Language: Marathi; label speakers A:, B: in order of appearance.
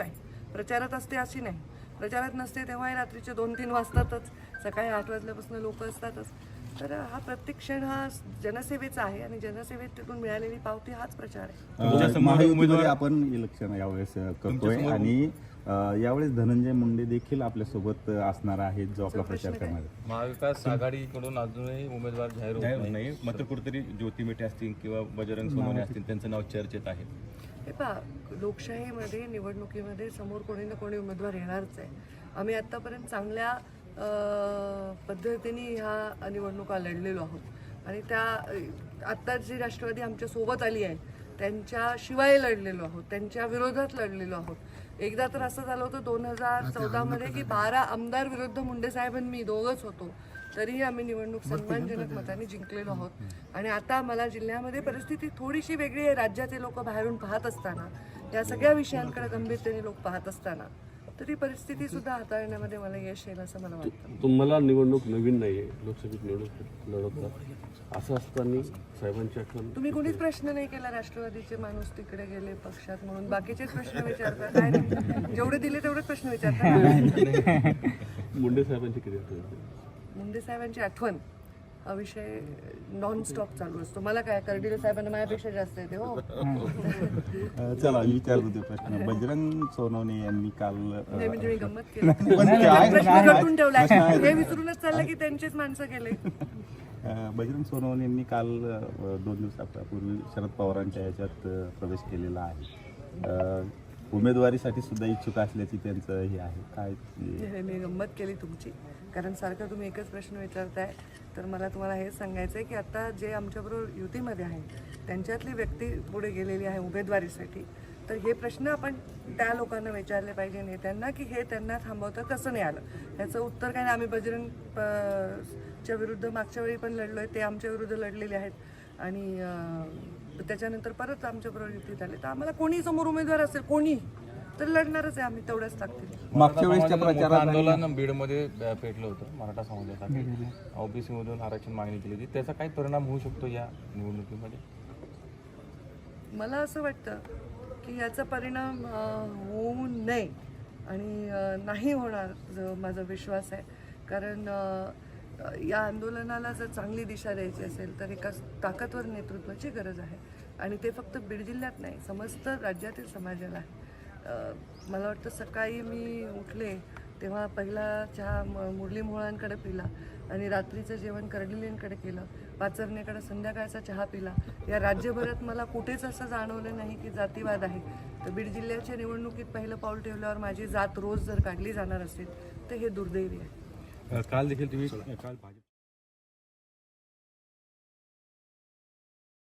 A: आहे प्रचारात असते अशी नाही. प्रचारात नसते तेव्हाही रात्रीचे दोन तीन वाजतातच. सकाळी आठ वाजल्यापासून लोक असतातच. तर हा प्रत्येक क्षण हा जनसेवेचा आहे आणि जनसेवेत तिथून मिळालेली पावती हाच प्रचार आहे.
B: महायुतीमध्ये आपण इलेक्शन यावेळेस करतोय. आणि यावेळेस धनंजय मुंडे देखील आपल्यासोबत अ, असणार आहेत जो आपला प्रचार करणार. आहे
C: महाविकास आघाडीकडून अजूनही उमेदवार जाहीर होत नाही
D: नाही. मात्र कुठेतरी ज्योती मेटे असतील किंवा बजरंग सोनवणे असतील त्यांचं नाव चर्चेत आहे.
A: हे पहा लोकशाहीमध्ये निवडणुकीमध्ये समोर कोणी ना कोणी उमेदवार येणारच आहे. आम्ही आत्तापर्यंत चांगल्या पद्धतीने ह्या निवडणुका लढलेलो आहोत. आणि त्या आत्ता जी राष्ट्रवादी आमच्यासोबत आली आहे त्यांच्याशिवाय लढलेलो आहोत त्यांच्या विरोधात लढलेलो आहोत. एकदा तर असं झालं होतं दोन हजार चौदामध्ये की बारा आमदार विरुद्ध मुंडे साहेब आणि मी दोघंच होतो. तरीही आम्ही निवडणूक सन्मानजनक मताने जिंकलेलो आहोत. आणि आता मला जिल्ह्यामध्ये परिस्थिती थोडीशी वेगळी आहे. राज्याचे लोक बाहेरून पाहत असताना या सगळ्या विषयांकडे गंभीरतेने लोक पाहत असताना तरी परिस्थिती सुद्धा हाताळण्यामध्ये मला यश येईल असं मला वाटतं.
E: तुम्हाला निवडणूक नवीन नाहीये लोकसभेत निवडणूक लढवतात. असं असताना साहेबांची आठवण
A: तुम्ही कोणीच प्रश्न नाही केला राष्ट्रवादीचे माणूस तिकडे गेले पक्षात म्हणून? बाकीचेच प्रश्न विचारतात. काय नाही. जेवढे दिले तेवढेच प्रश्न विचारतात.
E: मुंडे साहेबांची येते?
A: मुंडे साहेबांची आठवण हा विषय नॉन स्टॉप चालू असतो. मला काय कर्डिले साहेबांना माझ्यापेक्षा जास्त येते हो.
B: अ, चला विचारतो ते प्रश्न. बजरंग सोनवणे यांनी काल अ,
A: नाही म्हणजे मी गंमत केली.
B: पण ते आहे-
A: प्रश्न
B: आहे-
A: कटून ठेवलाय हे विसरूनच चाललं की त्यांचेच माणसं गेले
B: अ, बजरंग सोनवणे यांनी काल अ, दोन दिवसापूर्वी शरद पवारांच्या याच्यात अ, प्रवेश केलेला आहे. अ, उमेदवारीसाठी सुद्धा इच्छुक असल्याची त्यांचं हे आहे. काय
A: हे मी गंमत केली तुमची. कारण सारखं तुम्ही एकच प्रश्न विचारताय तर मला तुम्हाला हेच सांगायचं आहे की आता जे आमच्याबरोबर युतीमध्ये आहे त्यांच्यातली व्यक्ती पुढे गेलेली आहे उमेदवारीसाठी तर हे प्रश्न आपण त्या लोकांना विचारले पाहिजे नेत्यांना की हे त्यांना थांबवतं कसं नाही आलं? याचं उत्तर काय नाही आम्ही बजरंग च्या विरुद्ध मागच्या वेळी पण लढलो आहे ते आमच्या विरुद्ध लढलेले आहेत. आणि त्याच्यानंतर परत आमच्याबरोबर युतीत आले. तर आम्हाला कोणी समोर उमेदवार असेल कोणी तर लढणारच आहे आम्ही तेवढ्याच ताकदीने.
B: मागच्या वेळेसच्या
C: समाजानं मोठं
B: प्रचारात
C: आंदोलन बीडमध्ये पेटलं होतं मराठा समाजासाठी. ओबीसी मधून आरक्षण मागणी केली होती. त्याचा काय परिणाम होऊ शकतो या निवडणुकीमध्ये?
A: मला असं वाटतं की याचा परिणाम होऊ नये आणि नाही होणार जो माझा विश्वास आहे. कारण या आंदोलनाला जर चांगली दिशा द्यायची असेल तर एका ताकदवर नेतृत्वाची गरज आहे. आणि ते फक्त बीड जिल्ह्यात नाही समस्त राज्यातील समाजाला आहे. मला वाटतं सकाळी मी उठले तेव्हा पहिला चहा म- मुरली मोहळांकडे पिला आणि रात्रीचं जेवण कर्डिलेंकडे केलं. पाचरण्याकडे संध्याकाळचा चहा पिला. या राज्यभरात मला कुठेच असं जाणवलं नाही की जातीवाद आहे. तर बीड जिल्ह्याच्या निवडणुकीत पहिलं पाऊल ठेवल्यावर माझी जात रोज जर काढली जाणार असेल तर हे दुर्दैवी आहे.
D: काल देखील तुम्ही काल भाजप